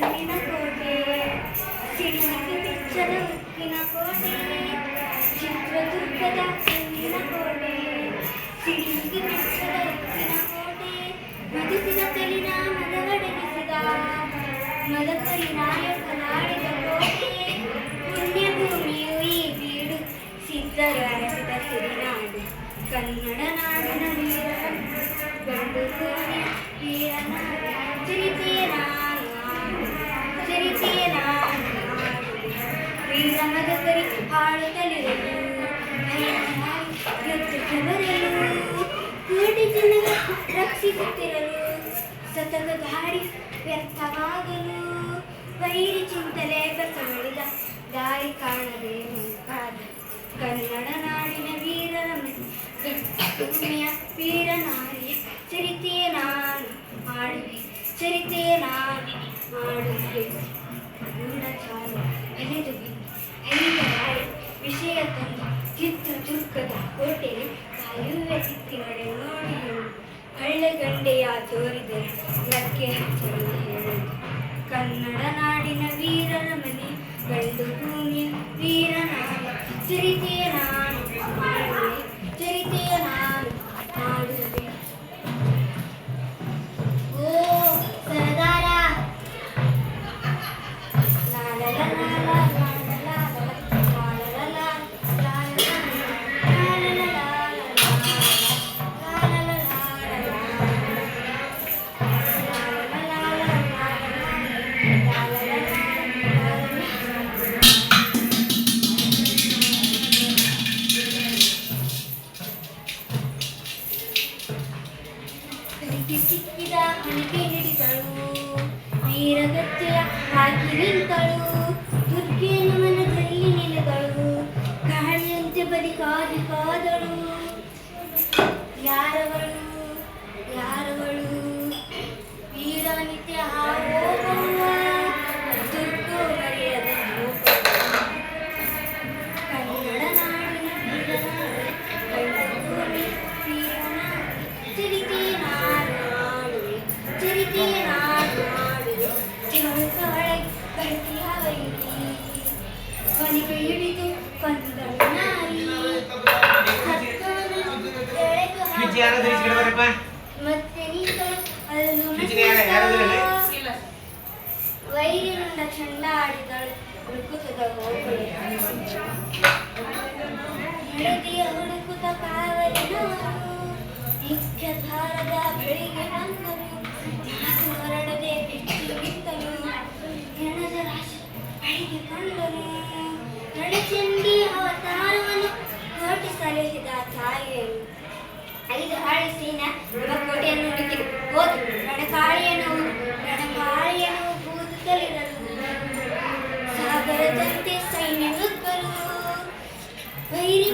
తన్నిన కోటే చిరికి పిచ్చర ఉక్కిన కోటే చిత్రదుర్గద తన్నిన కోటే చిరికి పిచ్చర ఉక్కిన కోటే మదిసిన కలిన మదవడగిసిద మదకరి నాయక కోటే పుణ్యభూమియు ఈ వీడు సిద్ధరు అరసిద సిరినాడు కన్నడ నాడిన వీర గండు సూర్య వీరన ವೀರ ಮದಕರಿ ಹಾಡುತ್ತಲಿರಲು ಯುದ್ಧಕ್ಕೆ ಬರಲು ಕೋಟಿ ಜನರ ರಕ್ಷಿಸುತ್ತಿರಲು ಸತತ ದಾರಿ ವ್ಯರ್ಥವಾಗಲು ವೈರಿ ಚಿಂತನೆ ಬಸವಳಿದ ದಾರಿ ಕಾಣದೆ ಮುಂಕಾದ ಕನ್ನಡ ನಾಡಿನ ವೀರರ ಭೂಮಿಯ ವೀರ ನಾರಿಯ ಚರಿತೆಯ ನಾನು ಮಾಡುವೆ ಚರಿತೆಯ ನಾನು, ಮಾಡುವೆ. ಕಳ್ಳೆಗಂಡೆಯ ತೋರಿದೆ ಲಕ್ಕೆ ಹಚ್ಚಲು ಕನ್ನಡ ನಾಡಿನ ವೀರರ ಮನೆ ಗಂಡು ಭೂಮಿಯ ವೀರನ ಚರಿತೆಯ ಕೈಗೆ ಸಿಕ್ಕಿದ ಹಣಿಗೆ ಹಿಡಿದಳು. ವೀರಗತ್ತೆಯ ಹಾಕಿ ನಿಂತಳು. ವೈರಿನಿಂದ ಚಂದ ಆಡಿದಳು ಹುಡುಕುತ್ತದ ಮೆಳದಿಯ ಹುಡುಕುತ್ತ ಕಾವಲಿನ ಮುಖ್ಯ ಧಾರದ ಬೆಳಿಗ್ಗೆ ಬಂದರು ಹೊರಡದೆ ಹೆಚ್ಚು ನಿಂತಲು ಹೆಣದ ರಾಶಿ ಬೆಳಿಗ್ಗೆ ಕಂಡರು ನಡುಚಂಡಿ ಅವತಾರವನ್ನು ಹೊರಟಿ ಸಲ್ಲಿಸಿದ ತಾಯಿಯನ್ನು ಐದು ಹಾಳು ಸೀನ ಕೋಟೆಯನ್ನು ಹುಡುಕಿ ಹೋದು ರಣಕಾಳಿಯನ್ನು ರಣಕಾಳಿಯನ್ನು ಕೂದಲಿರಲು ಸಾಗರದಂತೆ ಸೈನ್ಯಗಳು ವೈರಿ